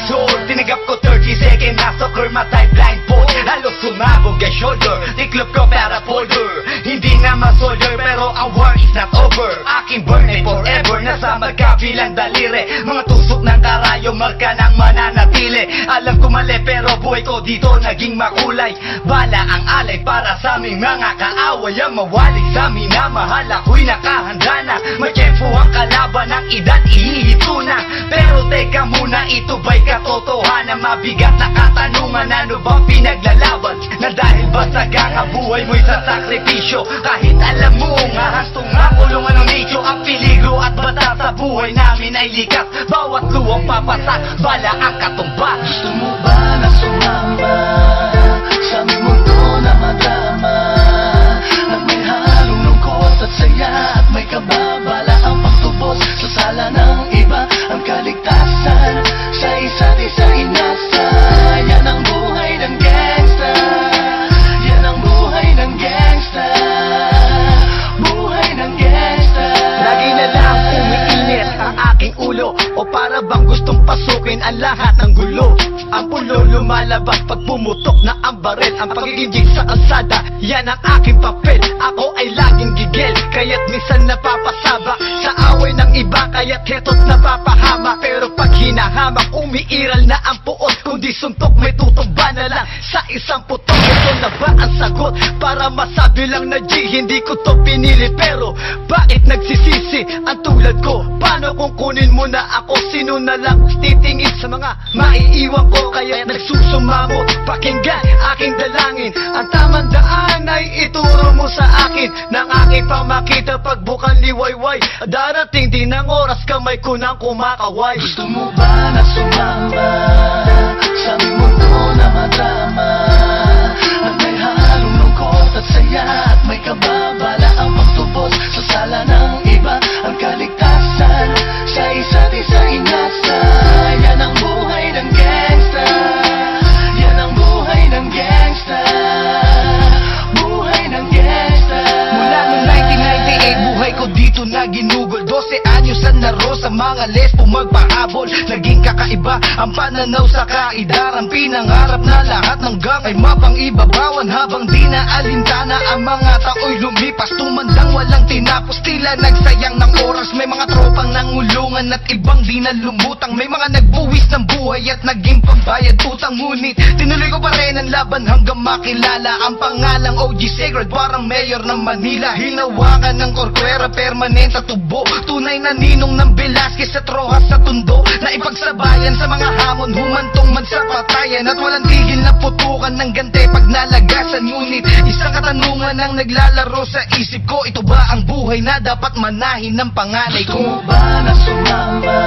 years old Tinigap ko 30 seconds second massacre Matay blindfold. Halos sumabog kay shoulder Tiklop ko para folder. Hindi naman soldier Pero ang war is not over. Aking burn ay forever Nasa magkabilang daliri. Mga tusok ng karayong Marka ng manana mananatili Alam ko mali pero buhay ko dito naging makulay. Bala ang alay para sa aming mga kaaway. Ang mawali sa minamahal ako'y nakahanda na. May tempo ang kalaban ng edad ihihito na. Pero teka muna ito ba'y katotohanan Mabigat na katanungan? Ano ba pinaglalaban? Na dahil ba sagang ang buhay mo'y sa sakripisyo? Kahit alam mo nga hastong nga kulungan ng nicho Ang peligro at bata sa buhay namin ay likas. Bawat luwang papasak, bala ang katumba Gusto mo ba na ang lahat ng gulo. Ang pulo lumalabas pag pumutok na ang baril. Ang pagiging sa kalsada, yan ang aking papel. Ako ay laging gigil, kaya't minsan napapasaba. Sa away ng iba, kaya't heto't napapahama. Pero pag hinahamak, umiiral na ang puot. Kundi suntok, may tutumba na lang sa isang putok. Ito na ba ang sagot? Masabi lang na G, hindi ko to pinili Pero bakit nagsisisi ang tulad ko? Paano kung kunin mo na ako? Sino na lang titingin sa mga maiiwan ko? Kaya nagsusumamo Pakinggan aking dalangin Ang tamang daan ay ituro mo sa akin Nang aking pamakita pagbukan liwayway Darating din ang oras kamay ko nang kumakaway Gusto mo ba na sumama magpahabol Naging kakaiba ang pananaw sa kaidaran Pinangarap na lahat ng gang ay mapang-ibabawan Habang di na alintana ang mga tao'y lumipas. Tumandang walang tinapos, tila nagsayang ng oras. May mga tropang nangulungan at ibang di na lumutang May mga nagbuwis ng buhay at naging pambayad utang. Ngunit tinuloy ko pa rin ang laban hanggang makilala Ang pangalang OG Sacred. Parang mayor ng Manila Hinawakan ng korkwera permanent at tubo. Tunay na ninong ng Velasquez at Rojas sa tundo Na ipagsabayan sa mga hamon. Humantong man sa patayan At walang tigil na putukan ng gante. Pag nalagasan Ngunit isang katanungan ang naglalaro sa isip ko. Ito ba ang buhay na dapat manahin ng panganay Gusto ko? ba na sumama